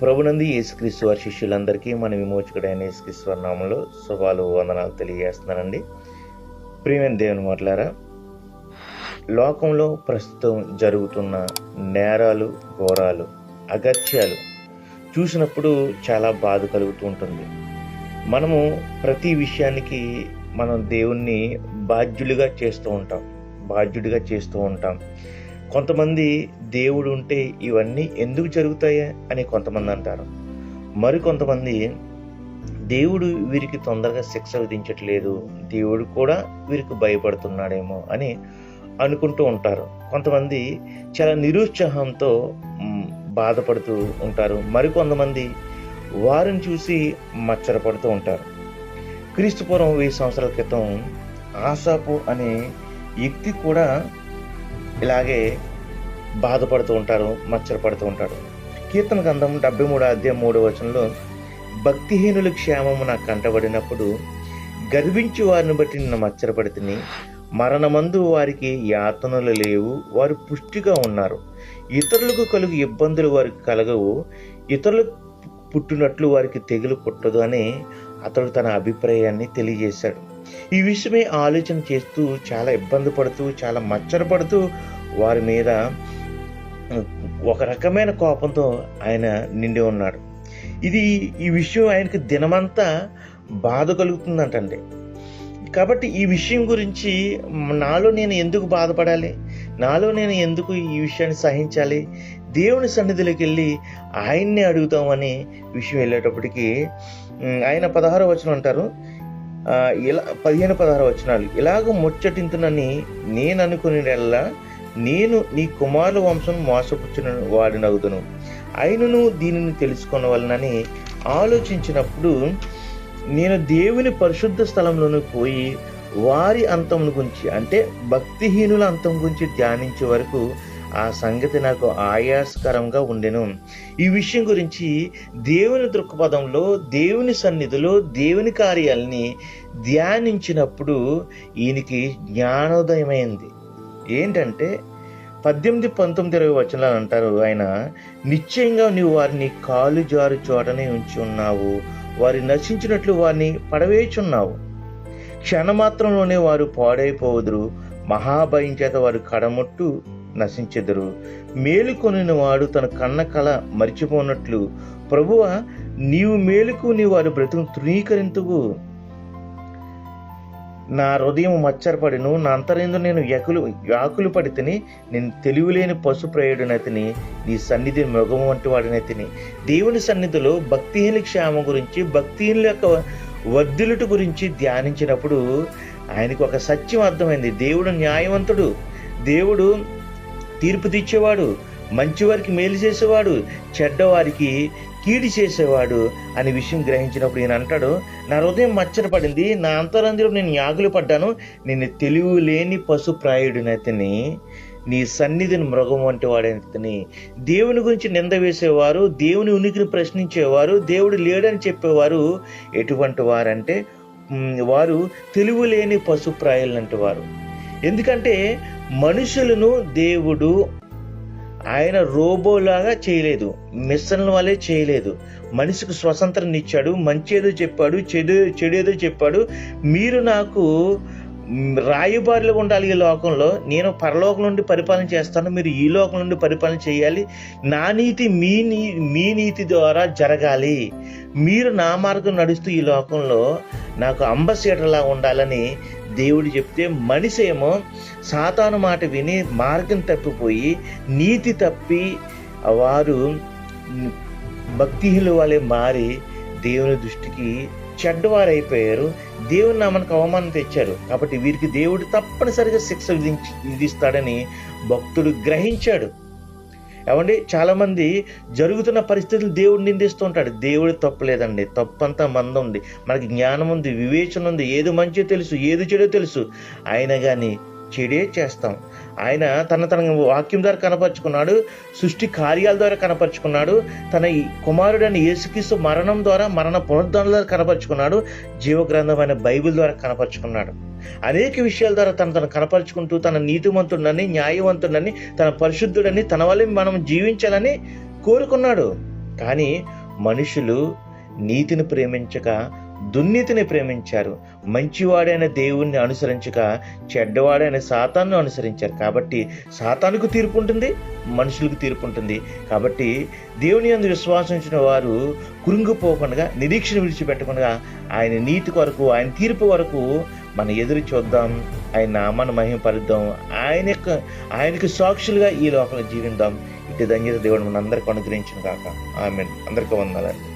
ప్రభునంది యేసుక్రీస్తు వారి శిష్యులందరికీ మన విమోచకుడైన యేసుక్రీస్తు వారి నామంలో శుభాలు వందనాలు తెలియజేస్తున్నానండి. ప్రియమైన దేవుని మాట్లారా లోకంలో ప్రస్తుతం జరుగుతున్న నేరాలు ఘోరాలు అగత్యాలు చూసినప్పుడు చాలా బాధ కలుగుతూ ఉంటుంది. మనము ప్రతి విషయానికి మనం దేవుణ్ణి బాధ్యులుగా చేస్తూ ఉంటాం బాధ్యుడిగా చేస్తూ ఉంటాం. కొంతమంది దేవుడు ఉంటే ఇవన్నీ ఎందుకు జరుగుతాయి అని కొంతమంది అంటారు. మరికొంతమంది దేవుడు వీరికి తొందరగా శిక్ష విధించట్లేదు దేవుడు కూడా వీరికి భయపడుతున్నాడేమో అని అనుకుంటూ ఉంటారు. కొంతమంది చాలా నిరుత్సాహంతో బాధపడుతూ ఉంటారు. మరికొంతమంది వారిని చూసి మచ్చరపడుతూ ఉంటారు. క్రీస్తుపురం వెయ్యి సంవత్సరాల క్రితం ఆసాపు అనే వ్యక్తి కూడా ఇలాగే బాధపడుతూ ఉంటారు మచ్చరపడుతూ ఉంటారు. కీర్తన గ్రంథం డెబ్బై మూడు అధ్యాయం మూడో వచనంలో భక్తిహీనుల క్షేమము నాకు కంటబడినప్పుడు గర్వించి వారిని బట్టి నిన్ను మచ్చరపడితిని. మరణమందు వారికి యాతనలు లేవు వారు పుష్టిగా ఉన్నారు. ఇతరులకు కలుగు ఇబ్బందులు వారికి కలగవు ఇతరులకు పుట్టినట్లు వారికి తెగులు పుట్టదు అని అతడు తన అభిప్రాయాన్ని తెలియజేశాడు. ఈ విషయమే ఆలోచన చేస్తూ చాలా ఇబ్బంది పడుతూ చాలా మచ్చరపడుతూ వారి మీద ఒక రకమైన కోపంతో ఆయన నిండి ఉన్నాడు. ఇది ఈ విషయం ఆయనకి దినమంతా బాధ కలుగుతుందంటండి. కాబట్టి ఈ విషయం గురించి నాలో నేను ఎందుకు బాధపడాలి? నాలో నేను ఎందుకు ఈ విషయాన్ని సహించాలి? దేవుని సన్నిధిలోకి వెళ్ళి ఆయన్ని అడుగుతామని విషయం వెళ్ళేటప్పటికి ఆయన పదహారో వచనం అంటారు ఇలా పదిహేను పదహారు వచనాలు. ఇలాగ ముచ్చటింతునని నేను అనుకునేలా నేను నీ కుమారుల వంశం మోసపుచ్చిన వాడినగుదును. అయినను దీనిని తెలుసుకొనవలనని ఆలోచించినప్పుడు నేను దేవుని పరిశుద్ధ స్థలంలోనూ పోయి వారి అంతమును గురించి అంటే భక్తిహీనుల అంతం గురించి ధ్యానించే వరకు ఆ సంగతి నాకు ఆయాస్కరంగా ఉండెను. ఈ విషయం గురించి దేవుని దృక్పథంలో దేవుని సన్నిధిలో దేవుని కార్యాలని ధ్యానించినప్పుడు ఈయనకి జ్ఞానోదయమైంది. ఏంటంటే పద్దెనిమిది పంతొమ్మిది ఇరవై వచనాలు అంటారు ఆయన నిశ్చయంగా నీవు వారిని కాలు జారు చోటనే ఉంచి ఉన్నావు. వారి నశించినట్లు వారిని పడవేచున్నావు. క్షణమాత్రంలోనే వారు పాడైపోవుదురు. మహాభయం చేత వారు కడముట్టు నశించెదరు. మేలుకొనిన వాడు తన కన్న కళ మరిచిపోనట్లు. ప్రభువ నీవు మేలుకుని వారి బ్రతుకును తృణీకరింతువు. నా హృదయం మచ్చరపడిను నా అంతరేందు నేను యకులు యాకులు పడితేని నేను తెలివిలేని పశు ప్రయుడినతిని నీ సన్నిధి మృగము వంటి వాడినతిని. దేవుని సన్నిధిలో భక్తిహీన క్షేమం గురించి భక్తిహీనుల యొక్క వర్ధిలుట గురించి ధ్యానించినప్పుడు ఆయనకు ఒక సత్యం అర్థమైంది. దేవుడు న్యాయవంతుడు. దేవుడు తీర్పు తీర్చేవాడు మంచివారికి మేలు చేసేవాడు చెడ్డవారికి కీడి చేసేవాడు అనే విషయం గ్రహించినప్పుడు ఈయన అంటాడు నా హృదయం మచ్చరపడింది నా అంతరంధ్రం నేను యాగులు పడ్డాను నేను తెలివి లేని పశు ప్రాయుడినతని నీ సన్నిధిని మృగం వంటి వాడని దేవుని గురించి నింద వేసేవారు దేవుని ఉనికిని ప్రశ్నించేవారు దేవుడు లేడని చెప్పేవారు ఎటువంటి వారంటే వారు తెలివి లేని పశుప్రాయులు వారు. ఎందుకంటే మనుషులను దేవుడు ఆయన రోబోలాగా చేయలేదు. మిషన్ల వల్లే చేయలేదు. మనిషికి స్వతంత్రం ఇచ్చాడు మంచి ఏదో చెప్పాడు చెడు చెడు ఏదో చెప్పాడు. మీరు నాకు రాయబారులు ఉండాలి ఈ లోకంలో. నేను పరలోకం నుండి పరిపాలన చేస్తాను. మీరు ఈ లోకం నుండి పరిపాలన చేయాలి. నా నీతి మీ నీ మీ నీతి ద్వారా జరగాలి. మీరు నా మార్గం నడుస్తూ ఈ లోకంలో నాకు అంబసీడర్లా ఉండాలని దేవుడు చెప్తే మనిషి ఏమో సాతాను మాట విని మార్గం తప్పిపోయి నీతి తప్పి వారు భక్తిహీనుల వాళ్ళే మారి దేవుని దృష్టికి చెడ్డవారైపోయారు. దేవుని నామనికి అవమానం తెచ్చారు. కాబట్టి వీరికి దేవుడు తప్పనిసరిగా శిక్ష విధించి విధిస్తాడని భక్తుడు గ్రహించాడు. ఏమండి? చాలామంది జరుగుతున్న పరిస్థితులు దేవుడు నిందిస్తూ ఉంటాడు. దేవుడు తప్పలేదండి. తప్పంతా మంద ఉంది. మనకి జ్ఞానం ఉంది వివేచన ఉంది. ఏది మంచి తెలుసు ఏది చెడో తెలుసు. అయినా కానీ చెడే చేస్తాం. ఆయన తన తన వాక్యం ద్వారా కనపరుచుకున్నాడు సృష్టి కార్యాల ద్వారా కనపరుచుకున్నాడు తన ఈ కుమారుడైన యేసుక్రీస్తు మరణం ద్వారా మరణ పునరుద్ధరణ ద్వారా కనపరుచుకున్నాడు జీవగ్రంథమైన బైబిల్ ద్వారా కనపరుచుకున్నాడు. అనేక విషయాల ద్వారా తను తను కనపరుచుకుంటూ తన నీతివంతుడని న్యాయవంతుడని తన పరిశుద్ధుడని తన వల్ల మనం జీవించాలని కోరుకున్నాడు. కానీ మనుషులు నీతిని ప్రేమించక దుర్నీతిని ప్రేమించారు. మంచివాడైన దేవుణ్ణి అనుసరించక చెడ్డవాడైన సాతాన్ని అనుసరించారు. కాబట్టి సాతానుకు తీర్పు ఉంటుంది మనుషులకు తీర్పు ఉంటుంది. కాబట్టి దేవుని అందు విశ్వాసించిన వారు కురుంగిపోకుండా నిరీక్షణ విడిచిపెట్టకుండా ఆయన నీతి కొరకు ఆయన తీర్పు వరకు మన ఎదురు చూద్దాం ఆయన నామాన్ని మహిమపరుద్దాం ఆయన యొక్క ఆయనకు సాక్షులుగా ఈ లోకంలో జీవిద్దాం ఇటు ధన్యత దేవుడు మనందరికీ అనుగ్రహించిన కాక ఆమె అందరికీ వందాలండి